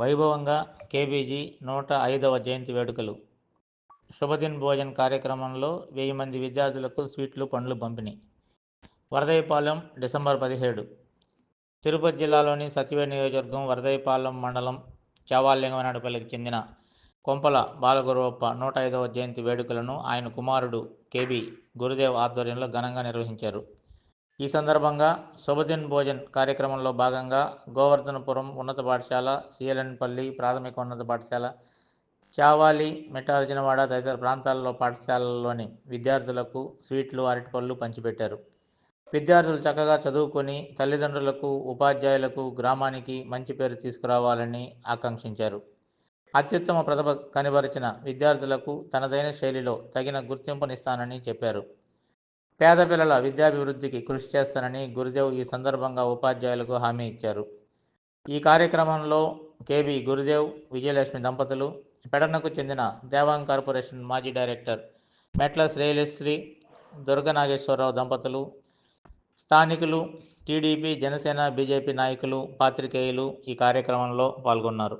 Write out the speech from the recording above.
వైభవంగా కేబీజీ నూట ఐదవ జయంతి వేడుకలు. శుభదిన్ భోజన్ కార్యక్రమంలో వెయ్యి మంది విద్యార్థులకు స్వీట్లు పండ్లు పంపిణీ. వరదయ్యపాలెం డిసెంబర్ పదిహేడు. తిరుపతి జిల్లాలోని సత్యవేడి నియోజకవర్గం వరదైపాలెం మండలం చావాలింగమనాడుపల్లికి చెందిన కొంపల బాలగురువప్ప నూట ఐదవ జయంతి వేడుకలను ఆయన కుమారుడు కేబీ గురుదేవ్ ఆధ్వర్యంలో ఘనంగా నిర్వహించారు. ఈ సందర్భంగా శుభదిన్ భోజన్ కార్యక్రమంలో భాగంగా గోవర్ధనపురం ఉన్నత పాఠశాల సిఎల్ఎన్పల్లి ప్రాథమిక ఉన్నత పాఠశాల చావాలి మెట్టార్జునవాడ తదితర ప్రాంతాల్లో పాఠశాలల్లోని విద్యార్థులకు స్వీట్లు అరటిపళ్ళు పంచిపెట్టారు. విద్యార్థులు చక్కగా చదువుకొని తల్లిదండ్రులకు ఉపాధ్యాయులకు గ్రామానికి మంచి పేరు తీసుకురావాలని ఆకాంక్షించారు. అత్యుత్తమ ప్రతిభ కనబరిచిన విద్యార్థులకు తనదైన శైలిలో తగిన గుర్తింపునిస్తానని చెప్పారు. పేద పిల్లల విద్యాభివృద్ధికి కృషి చేస్తానని గురుదేవ్ ఈ సందర్భంగా ఉపాధ్యాయులకు హామీ ఇచ్చారు. ఈ కార్యక్రమంలో కేబి గురుదేవ్ విజయలక్ష్మి దంపతులు పెడన్నకు చెందిన దేవాంగ్ కార్పొరేషన్ మాజీ డైరెక్టర్ మెట్ల శ్రేయలశ్రీ దుర్గనాగేశ్వరరావు దంపతులు స్థానికులు టీడీపీ జనసేన బీజేపీ నాయకులు పాత్రికేయులు ఈ కార్యక్రమంలో పాల్గొన్నారు.